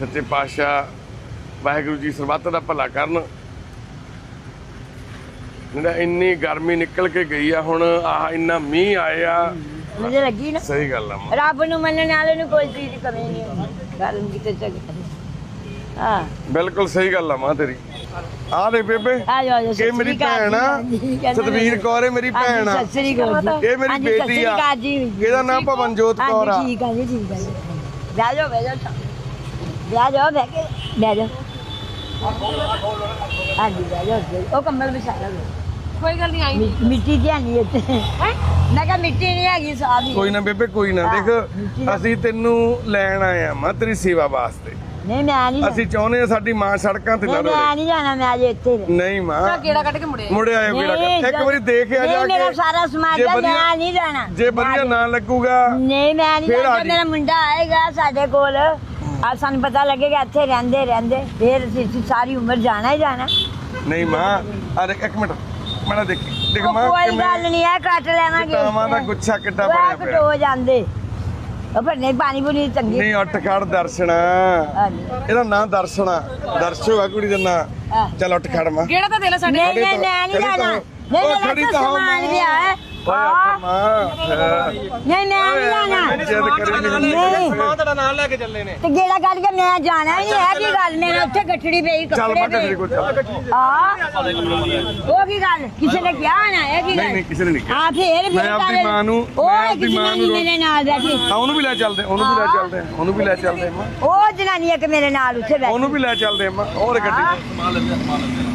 ਸੱਚੇ ਪਾਤਸ਼ਾਹ ਵਾਹਿਗੁਰੂ ਜੀ ਸਰਬੱਤ ਦਾ ਭਲਾ ਕਰਨ। ਜਿਹੜਾ ਇੰਨੀ ਗਰਮੀ ਨਿਕਲ ਕੇ ਗਈ ਆ ਹੁਣ ਆ ਇੰਨਾ ਮੀਂਹ ਆਇਆ। ਮੁਝੇ ਲੱਗੀ ਨਾ। ਸਹੀ ਗੱਲ ਆ। ਰੱਬ ਨੂੰ ਮੰਨਣ ਵਾਲੇ ਨੂੰ ਕੋਈ ਚੀਜ਼ ਦੀ ਕਮੀ ਨਹੀਂ ਗੱਲ ਕਿਤੇ ਚੱਕ ਹਾਂ। ਬਿਲਕੁਲ ਸਹੀ ਗੱਲ ਆ ਮਾਂ ਤੇਰੀ। ਆ ਦੇ ਬੇਬੇ ਆ ਜਾਓ ਜੀ ਇਹ ਮੇਰੀ ਭੈਣ ਆ। ਸਤਵੀਰ ਕੌਰ ਇਹ ਮੇਰੀ ਭੈਣ ਆ। ਸਤਿ ਸ੍ਰੀ ਅਕਾਲ ਜੀ। ਇਹ ਮੇਰੀ ਬੇਟੀ ਆ। ਜੀ। ਇਹਦਾ ਨਾਮ ਭਵਨਜੋਤ ਕੌਰ ਆ। ਠੀਕ ਆ ਜੀ ਠੀਕ ਆ ਜੀ। ਬਹਿ ਜਾਓ। ਬਹਿ ਜਾਓ ਬਹਿ ਕੇ ਬਹਿ ਜਾਓ। ਹਾਂਜੀ ਬਹਿ ਜਾਓ ਉਹ ਕੰਬਲ ਵਿਛਾ ਲਓ। ਕੋਈ ਗੱਲ ਨਹੀਂ ਆਈ ਮਿ- ਮਿੱਟੀ ਦੀ ਨਹੀਂ ਇੱਥੇ। ਮੈਂ ਕਿਹਾ ਮਿੱਟੀ ਨਹੀਂ ਹੈਗੀ ਸਾਹ ਦੀ ਕੋਈ ਨਾ ਬੇਬੇ ਕੋਈ ਨਾ। ਦੇਖ ਅਸੀਂ ਤੈਨੂੰ ਲੈਣ ਆਏ ਆ ਮਾਂ ਤੇਰੀ ਸੇਵਾ ਵਾਸਤੇ। ਨਹੀਂ ਮੈਂ ਨਹੀਂ ਅਸੀਂ ਚਾਹੁੰਦੇ ਆ ਸਾਡੀ ਮਾਂ ਸੜਕਾਂ ਤੇ ਨਾ ਨਹੀਂ ਮੈਂ ਰੋਵੇ ਨਹੀਂ ਜਾਣਾ ਮੈਂ ਅਜੇ ਇੱਥੇ ਹੀ ਰਹਿਣਾ। ਨਹੀਂ ਮਾਂ। ਤਾਂ ਗੇੜਾ ਕੱਢ ਕੇ ਮੁੜੇ ਮੁੜੇ ਆਇਓ ਨਹੀਂ, ਵੀਰਾ ਇੱਕ ਵਾਰੀ ਦੇਖ ਆ ਨਹੀਂ, ਜਾ ਕੇ। ਮੇਰਾ ਸਾਰਾ ਸਮਾਜ ਜੇ ਵਧੀਆ- ਮੈਂ ਨਹੀਂ ਜਾਣਾ। ਜੇ ਵਧੀਆ ਨਾ ਲੱਗੂਗਾ ਨਹੀਂ ਮੈਂ ਨਹੀਂ ਫਿਰ ਆ ਜਾਣਾ ਜੀ। ਮੇਰਾ ਮੁੰਡਾ ਆਏਗਾ ਸਾਡੇ ਕੋਲ ਆ ਸਾਨੂੰ ਪਤਾ ਲੱਗੇਗਾ ਇੱਥੇ ਰਹਿੰਦੇ ਰਹਿੰਦੇ ਫਿਰ ਅਸੀਂ ਅਸੀਂ ਸਾਰੀ ਉਮਰ ਜਾਣਾ ਹੀ ਜਾਣਾ। ਨਹੀਂ ਮਾਂ ਅਰੇ ਇੱਕ ਮਿੰਟ ਮੈਂ ਦੇਖੀ ਦੇਖ ਉਹ ਮਾਂ ਕੋਈ ਗੱਲ ਨਹੀਂ ਹੈ ਕੱਟ ਲੈਵਾਂਗੇ ਕਾਵਾਂ ਦਾ ਗੁੱਛਾ ਕਿੱਡਾ ਆਪ ਪਿਆ। ਹੋ ਜਾਂਦੇ। ਉਹ ਪਰ ਨਹੀਂ ਪਾਣੀ ਪੂਣੀ ਚੰਗੀ ਨਹੀਂ ਉੱਠ ਖੜ ਦਰਸ਼ਨ। ਹਾਂਜੀ। ਇਹਦਾ ਨਾਂ ਦਰਸ਼ਨ। ਆ ਦਰਸ਼ੋ ਆ ਕੁੜੀ ਦਾ ਨਾਂ। ਚੱਲ ਉੱਠ ਖੜ ਮਾਂ। ਗੇੜਾ ਤਾਂ ਦੇ ਲੈ ਸਾਡੇ ਨਹੀਂ ਖੜੀ ਨਹੀਂ ਤਾਂ- ਮੈਂ ਨਹੀਂ ਖੜੀ ਤਾਂ ਜਾਣਾ ਹੋ। ਨਹੀਂ ਸਮਾਨ ਨਹੀਂ ਮੈਂ। ਨਹੀਂ ਜਾਣਾ ਜਿੱਦ ਕਰੀ ਨਹੀਂ। ਨਹੀਂ ਤੁਹਾਡਾ ਨਾਲ ਲੈ ਕੇ ਚੱਲੇ ਨੇ। ਤੇ ਗੇੜਾ ਕੱਢ ਕੇ ਮੈਂ ਜਾਣਾ ਹੀ ਨਹੀਂ ਹੈ ਕੀ ਗੱਲ? ਮੇਰੇ ਉੱਥੇ ਗੱਠੜੀ ਪਈ ਚੱਲ ਕੱਪੜੇ ਮਾਂ ਪਏ। ਗੱਡੀ ਕੋਲ ਚੱਲ। ਹਾਂ। ਉਹ ਕੀ ਗੱਲ? ਕਿਸੇ ਨੇ ਕਿਹਾ ਨਾ ਇਹ ਕੀ ਨਹੀਂ ਗੱਲ? ਨਹੀਂ ਕਿਸੇ ਨੇ ਨਹੀਂ ਕਿਹਾ। ਆ ਫੇਰ ਮੈਂ ਫਿਰ ਆਪਦੀ ਗੱਲ- ਮਾਂ ਨੂੰ- ਉਹ ਮੈਂ ਆਪਦੀ ਇੱਕ ਮਾਂ ਜਨਾਨੀ ਨੂੰ ਮੇਰੇ ਨਾਲ ਬੈਠੀ। ਆ ਉਹਨੂੰ ਵੀ ਲੈ ਚੱਲਦੇ ਉਹਨੂੰ ਵੀ ਲੈ ਹਾਂ। ਚੱਲਦੇ ਉਹਨੂੰ ਵੀ ਲੈ ਚੱਲਦੇ ਮਾਂ। ਉਹ ਜਨਾਨੀ ਇੱਕ ਮੇਰੇ ਨਾਲ ਉੱਥੇ ਬੈਠੀ। ਉਹਨੂੰ ਵੀ ਲੈ ਚੱਲਦੇ ਮਾਂ ਹੋਰ ਗੱਡੀ।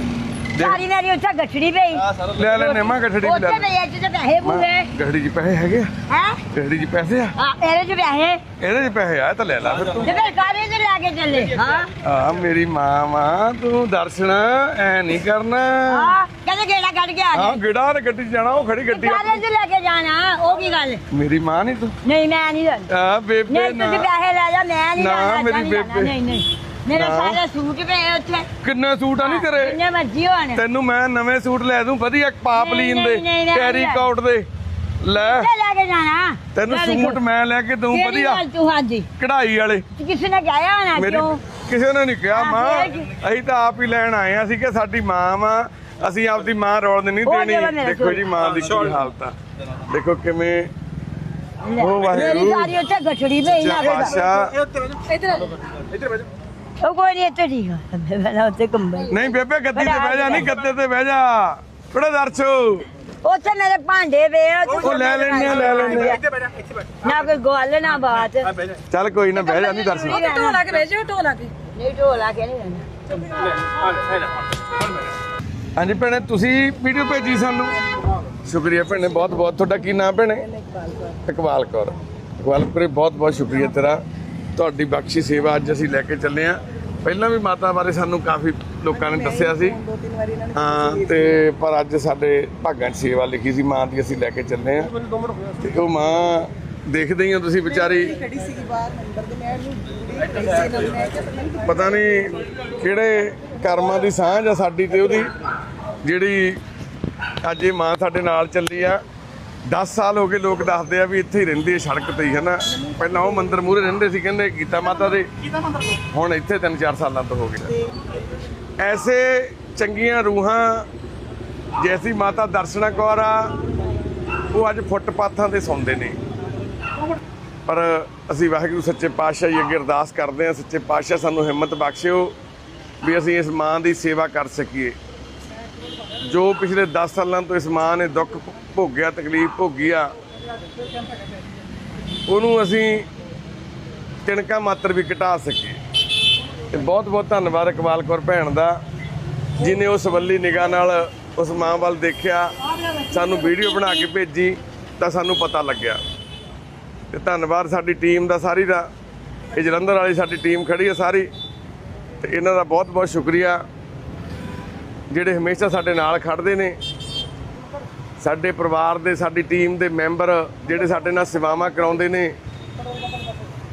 ਸਾਰੀ ਮੇਰੀ ਉੱਥੇ ਗੱਠੜੀ ਪਈ। ਲੈ ਲੈਨੇ ਮਾਂ ਗੱਡੀ ਵੀ ਲੈ ਉੱਥੇ ਲੈ। ਪਈ ਚ ਪੈਸੇ ਪੂਰੇ। ਗੱਡੀ 'ਚ ਪੈਸੇ ਹੈਗੇ ਆ? ਹੈ? ਗੱਡੀ 'ਚ ਪੈਸੇ ਆ? ਆ ਇਹਦੇ ਚ ਪੈਸੇ। ਇਹਦੇ 'ਚ ਪੈਸੇ ਆ ਤਾਂ ਲੈ ਲੈ ਫਿਰ ਤੂੰ। ਤੇ ਫਿਰ ਕਾਰੇ ਚ ਲੈ ਕੇ ਚੱਲੇ? ਹਾਂ। ਆ ਮੇਰੀ ਮਾਂ ਮਾਂ ਤੂੰ ਦਰਸ਼ਨ ਐ ਨਹੀਂ ਕਰਨਾ। ਹਾਂ ਕਹਿੰਦੇ ਗੇੜਾ ਕੱਢ ਕੇ ਆ ਹਾਂ ਗਿੜਾ ਤੇ ਗੱਡੀ ਜਾਣਾ ਉਹ ਖੜੀ ਗੱਡੀ ਆ। ਕਾਰੇ ਚ ਲੈ ਕੇ ਜਾਣਾ? ਉਹ ਕੀ ਗੱਲ? ਮੇਰੀ ਮਾਂ ਨਹੀਂ ਤੂੰ? ਨਹੀਂ ਮੈਂ ਨਹੀਂ ਆ ਬੇਬੇ ਨਹੀਂ ਨਾ। ਤੁਸੀਂ ਪੈਸੇ ਲੈ ਜਾ ਮੈਂ ਨਹੀਂ ਜਾਣਾ ਮੇਰੀ ਬੇਬੇ। ਨਹੀਂ ਨਹੀਂ। ਮੇਰਾ। ਸਾਰਾ ਸੂਟ ਪਏ ਉੱਥੇ ਕਿੰਨੇ ਸੂਟ ਆ ਨਹੀਂ ਤੇਰੇ? ਜਿੰਨੇ ਮਰਜ਼ੀ ਹੋਣ। ਤੈਨੂੰ ਮੈਂ ਨਵੇਂ ਸੂਟ ਲੈ ਦੂੰ ਵਧੀਆ ਪਾਪਲੀਨ ਦੇ ਕੈਰੀ। ਕਾਊਟ ਦੇ। ਲੈ। ਕਿੱਥੇ ਲੈ ਕੇ ਜਾਣਾ? ਤੈਨੂੰ। ਸੂਟ ਮੈਂ ਲੈ ਕੇ ਦੂੰ ਕਿਹੜੀ ਵਧੀਆ। ਗੱਲ ਤੂੰ ਹਾਂਜੀ। ਕਢਾਈ ਵਾਲੇ। ਕਿਸੇ ਨੇ ਕਹਿਆ ਹੋਣਾ ਕਿਉਂ ਕਿਸੇ ਨੇ ਨਹੀਂ ਕਿਹਾ ਮਾਂ? ਅਸੀਂ ਤਾਂ ਆਪ ਹੀ ਲੈਣ ਆਏ ਆ ਸੀ ਕਿ ਸਾਡੀ ਮਾਂ ਵਾ। ਅਸੀਂ ਆਪਦੀ ਮਾਂ ਰੋਣ ਨਹੀਂ ਦੇਣੀ। ਦੇਖੋ ਜੀ ਮਾਂ ਦੀ ਕੀ ਹਾਲਤ ਆ। ਦੇਖੋ ਕਿਵੇਂ ਉਹ ਵਾਹਿਗੁਰੂ। ਮੇਰੀ ਸਾਰੀ ਉੱਥੇ ਗੱਠੜੀ ਪਈ ਨਾ ਸੱਚਾ ਪਾਤਸ਼ਾਹ ਇੱਧਰ ਉਹ ਕੋਈ ਨਹੀਂ ਇੱਥੇ ਠੀਕ ਆ। ਮੈਂ ਉੱਥੇ ਕੰਬਲ ਨਹੀਂ ਬੇਬੇ ਗੱਦੀ ਤੇ ਬਹਿ ਜਾ ਨਹੀਂ ਗੱਦੇ ਤੇ ਬਹਿ ਜਾ। ਕਿਹੜਾ ਦਰਸ਼ੋ ਉੱਥੇ ਮੇਰੇ ਭਾਂਡੇ ਵੇ ਉਹ ਲੈ ਲੈਣੇ ਆ ਲੈ ਲੈਣੇ ਆ। ਇੱਥੇ ਬੈਠਾ ਇੱਥੇ ਬੈਠਾ ਨਾ ਕੋਈ ਗੱਲ ਨਾ ਬਾਤ। ਚੱਲ ਕੋਈ ਨਾ ਬਹਿ ਜਾ ਨਹੀਂ ਦਰਸ਼ਨ। ਉਹ ਢੋਲਾ ਲਾ ਕੇ ਭੇਜ ਢੋਲਾ ਕੇ। ਨਹੀਂ ਢੋਲਾ ਕੇ ਨਹੀਂ ਰਹਿਣਾ ਆ ਲੈ ਆ ਲੈ ਹੁਣ ਬਹਿ ਜਾ ਹਾਂਜੀ ਭੈਣੇ ਤੁਸੀਂ ਵੀਡੀਓ ਭੇਜੀ ਸਾਨੂੰ? ਸ਼ੁਕਰੀਆ ਭੈਣੇ ਬਹੁਤ ਬਹੁਤ। ਤੁਹਾਡਾ ਕੀ ਨਾਮ ਭੈਣੇ? ਇਕਬਾਲ ਕੌਰ। ਇਕਬਾਲ ਕੌਰ। ਬਹੁਤ ਬਹੁਤ ਸ਼ੁਕਰੀਆ ਤੇਰਾ। ਤੁਹਾਡੀ ਬਖਸ਼ੀ ਸੇਵਾ ਅੱਜ ਅਸੀਂ ਲੈ ਕੇ ਚੱਲੇ ਆ ਪਹਿਲਾਂ ਵੀ ਮਾਤਾ ਬਾਰੇ ਸਾਨੂੰ ਕਾਫੀ ਲੋਕਾਂ ਨੇ ਦੱਸਿਆ ਸੀ। ਹਾਂ, ਤੇ ਪਰ ਅੱਜ ਸਾਡੇ ਭਾਗਾਂ 'ਚ ਸੇਵਾ ਲਿਖੀ ਸੀ, ਮਾਂ ਦੀ ਅਸੀਂ ਲੈ ਕੇ ਚੱਲੇ ਆ ਤੇ ਉਹ ਮਾਂ ਦੇਖਦੇ ਹੀ ਹੋ ਤੁਸੀਂ ਵਿਚਾਰੀ। ਪਤਾ ਪਤਾ ਨਹੀਂ ਕਿਹੜੇ ਕਰਮਾਂ ਦੀ ਸਾਂਝ ਆ ਸਾਡੀ ਤੇ ਉਹਦੀ। ਜਿਹੜੀ ਅੱਜ ਇਹ ਮਾਂ ਸਾਡੇ ਨਾਲ ਚੱਲੀ ਆ 10 ਸਾਲ ਹੋ ਗਏ ਲੋਕ ਦੱਸਦੇ ਆ ਵੀ ਇੱਥੇ ਹੀ ਰਹਿੰਦੀ ਹੈ ਸੜਕ ਤੇ ਹੀ ਹਨਾ? ਪਹਿਲਾਂ ਉਹ ਮੰਦਿਰ ਮੂਹਰੇ ਰਹਿੰਦੇ ਸੀ ਕਹਿੰਦੇ ਗੀਤਾ ਮਾਤਾ ਦੇ। ਹੁਣ ਇੱਥੇ 3-4 ਸਾਲਾਂ ਤੋਂ ਹੋ ਗਏ ਐਸੇ ਚੰਗੀਆਂ ਰੂਹਾਂ ਜੈਸੀ ਮਾਤਾ ਦਰਸ਼ਨਾ ਕੌਰ ਆ ਉਹ ਅੱਜ ਫੁੱਟਪਾਥਾਂ ਤੇ ਸੌਂਦੇ ਨੇ। ਪਰ ਅਸੀਂ ਵਾਹਿਗੁਰੂ ਸੱਚੇ ਪਾਤਸ਼ਾਹ ਜੀ ਅੱਗੇ ਅਰਦਾਸ ਕਰਦੇ ਹਾਂ ਸੱਚੇ ਪਾਤਸ਼ਾਹ ਸਾਨੂੰ ਹਿੰਮਤ ਬਖਸ਼ਿਓ ਵੀ ਅਸੀਂ ਇਸ ਮਾਂ ਦੀ ਸੇਵਾ ਕਰ ਸਕੀਏ। ਜੋ ਪਿਛਲੇ 10 ਸਾਲਾਂ ਤੋਂ ਇਸ ਮਾਂ ਨੇ ਦੁੱਖ ਭੋਗਿਆ, ਤਕਲੀਫ ਭੋਗੀ ਆ, ਉਹਨੂੰ ਅਸੀਂ ਤਿਣਕਾ ਮਾਤਰ ਵੀ ਘਟਾ ਸਕੀਏ। ਤੇ ਬਹੁਤ ਬਹੁਤ ਧੰਨਵਾਦ ਇਕਬਾਲ ਕੌਰ ਭੈਣ ਦਾ ਜਿਨੇ ਉਸ ਵੱਲੀ ਨਿਗਾਹ ਨਾਲ ਉਸ ਮਾਂ ਵੱਲ ਦੇਖਿਆ, ਸਾਨੂੰ ਵੀਡੀਓ ਬਣਾ ਕੇ ਭੇਜੀ, ਤਾਂ ਸਾਨੂੰ ਪਤਾ ਲੱਗਿਆ। ਤੇ ਧੰਨਵਾਦ ਸਾਡੀ ਟੀਮ ਦਾ, ਸਾਰੀ ਦਾ। ਇਹ ਜਲੰਧਰ ਵਾਲੀ ਸਾਡੀ ਟੀਮ ਖੜੀ ਹੈ ਸਾਰੀ। ਤੇ ਇਹਨਾਂ ਦਾ ਬਹੁਤ ਬਹੁਤ ਸ਼ੁਕਰੀਆ। ਜਿਹੜੇ ਹਮੇਸ਼ਾ ਸਾਡੇ ਨਾਲ ਖੜਦੇ ਨੇ, ਸਾਡੇ ਪਰਿਵਾਰ ਦੇ, ਸਾਡੀ ਟੀਮ ਦੇ ਮੈਂਬਰ ਜਿਹੜੇ ਸਾਡੇ ਨਾਲ ਸੇਵਾਵਾਂ ਕਰਾਉਂਦੇ ਨੇ,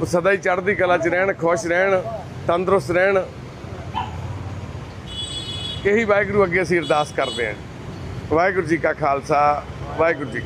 ਉਹ ਸਦਾ ਹੀ ਚੜ੍ਹਦੀ ਕਲਾ 'ਚ ਰਹਿਣ, ਖੁਸ਼ ਰਹਿਣ, ਤੰਦਰੁਸਤ ਰਹਿਣ। ਇਹੀ ਵਾਹਿਗੁਰੂ ਅੱਗੇ ਅਸੀਂ ਅਰਦਾਸ ਕਰਦੇ ਹਾਂ। ਵਾਹਿਗੁਰੂ ਜੀ ਕਾ ਖਾਲਸਾ, ਵਾਹਿਗੁਰੂ ਜੀ